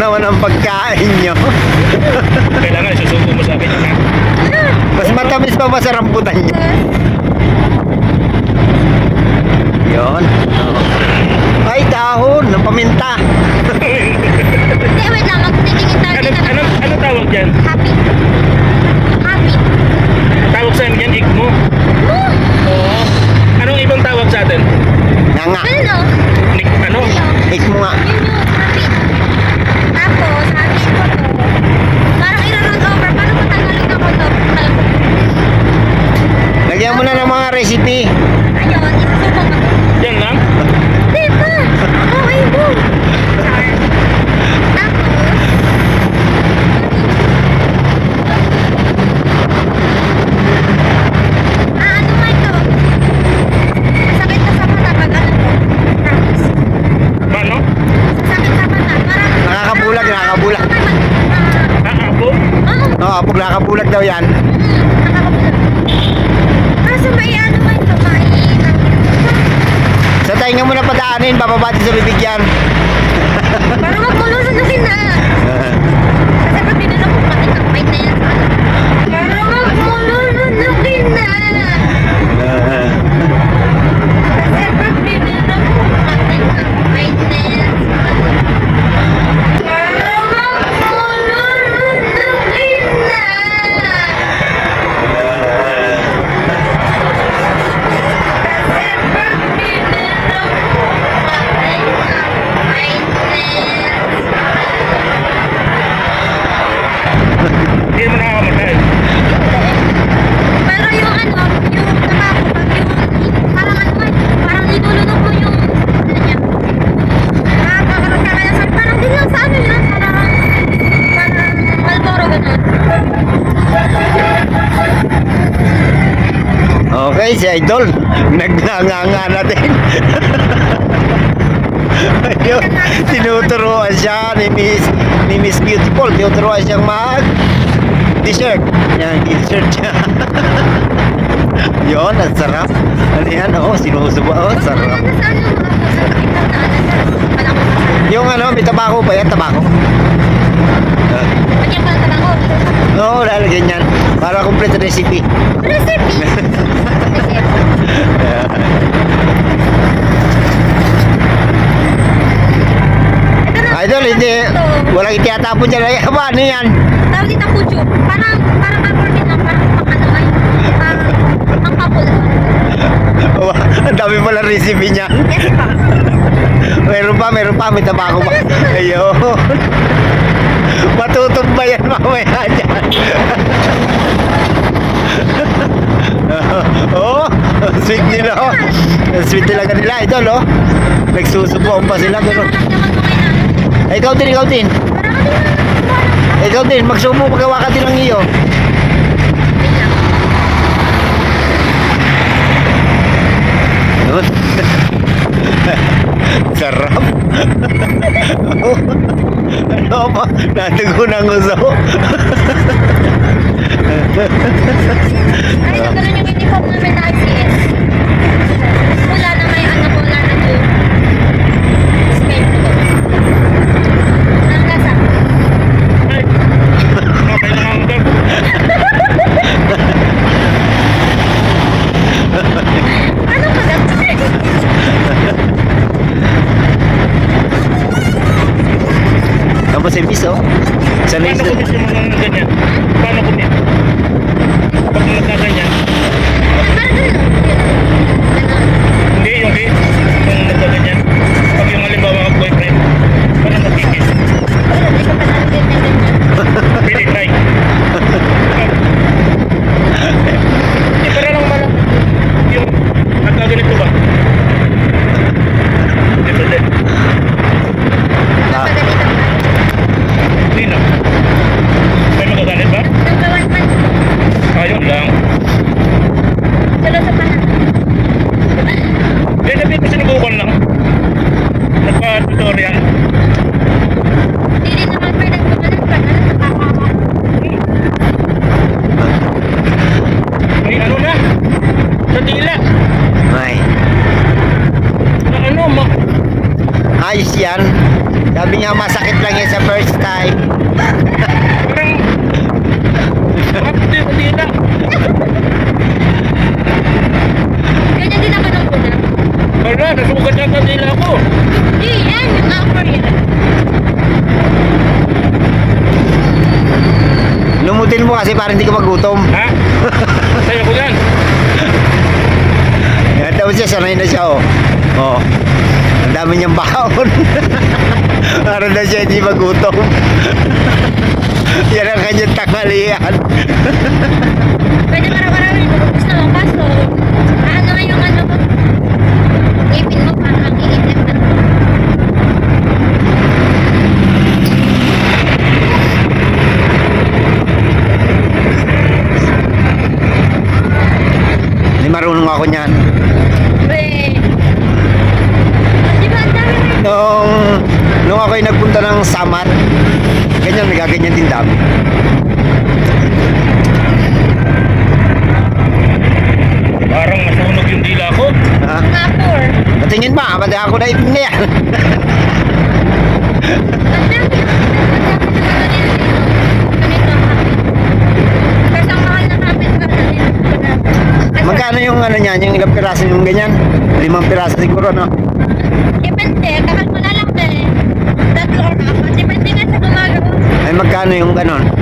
naman ang pagkain nyo. Kailangan isusuko mo sa akin yun ha. Mas matamis pa ba sa rambutan nyo? Yun. Ay, dahon ng paminta. Hindi, wait lang. Magtitingin tayo Ano, dito. ano, ano tawag dyan? Happy. Happy. Tawag sa amin yan, ikmo. Oh, Oo. Anong ibang tawag sa atin? Nga nga. ano? Nik, ano? Yun Ik mo nga. yung happy. Tapos, happy ko to. Parang ira-roll over. Paano ko tanggalin ako to? Lagyan mo na ng mga recipe. Ayun, isusubo mo. Yan lang? Di ba? Okay, boom. Char. Tapos, ah, ano nga ito? Sakit ka sa mata pag ano to? Promise. Paano? Sakit sa mata. Parang... Nakakabulag, nakakabulag. Ah, ako? Oo. Nakabulag daw yan. Nakakabulag. Kaso may ano ito, may... Sa tainga mo na padaanin, bababa din sa bibigyan. Parang magmulusunukin si Idol. Nagnanganga na din. Ayun, tinuturuan siya ni Miss, ni Miss Beautiful. Tinuturuan siyang mag dessert. Yan, dessert siya. Yun, ang sarap. Ano yan? Oo, sinusubo. Oh, sarap. Yung ano, may tabako pa yan, tabako. Ah, Lagyan pa ng tabako. Oo, lalagyan yan. Para complete recipe. Recipe. Recipe. Ito na. Idol, hindi. Ito. Walang itiyatapon dyan. Ay, aba, ano yan? Tawag dito pucho. Parang, parang akordin lang. Parang pang ano ay, parang pang kapula. Ang dami pala recipe niya. Kasi pa. Meron pa, meron pa. May tabako pa. Ayun. Matutumba yan mamaya dyan. oh, sweet nila. Oh. Sweet talaga nila. Idol, oh. Nagsusubuan pa sila. Ganun. Ay, ikaw din, ikaw din. Ikaw din, magsubo magawa ka din ng iyo. Sarap. ano ba? Natugo ng uso. Ay, nagkaroon yung uniform namin na ICS. Wala na may ano, wala na yung smell ko. Ang lasa. Ay, okay na ang dog. Ano ka Tapos yung piso. Sanay Paano sa... kumit yung mga ganyan? Paano kumit? Pag nagkaganyan? Parang ganun. Ganun. Hindi, yung hit. Kung nagkaganyan. Pag yung halimbawa ang boyfriend. Paano magkikis? Wala, di ko pa nalagyan na ganyan. Pili try. Hindi, para lang malang. Yung nagkaganito ba? Ito din. Ah, Nasa ganito pa. Hindi na. May magagalit ba? Number one man. Ayun lang. Tulo sa panan. Eh, sabi ko sinubukan lang. Nagpa-tutorial. Hindi rin naman pwede gumalan pa. Ano, nakakawa. May ano na? Sa dila. Ay. Na ano, ma Ayos yan. Sabi niya masakit lang yan sa first time. Na. Ganyan din naman ang una. Wala, nasugat yata nila ako. Hindi, yan. Yung upper yan. Lumutin mo kasi para hindi ka magutom. Ha? Sa'yo ko yan. Yan daw siya, sanay na siya oh. Oh. Ang dami niyang baon. para na siya hindi magutom. Yan ang kanyang tanghalian. Pwede marami-marami. Gusto mo, kaso, ano yung ano mo? Ipin mo parang iinit na. Hindi marunong ako niyan. Weh. Di ba ang dami na Nung, nung ako'y nagpunta ng Samat, ganyan, nagaganyan din dami. Parang nasunog yung dila ko. Ha? upper? Patingin ba? Pati ako na ipin na yan. Magkano yung ano niyan, yung ilang piraso yung ganyan? Limang piraso siguro, no? Depende, kakal mo na lang din. Tatlo or apat. Depende nga sa gumagawa. Ay magkano yung ganon?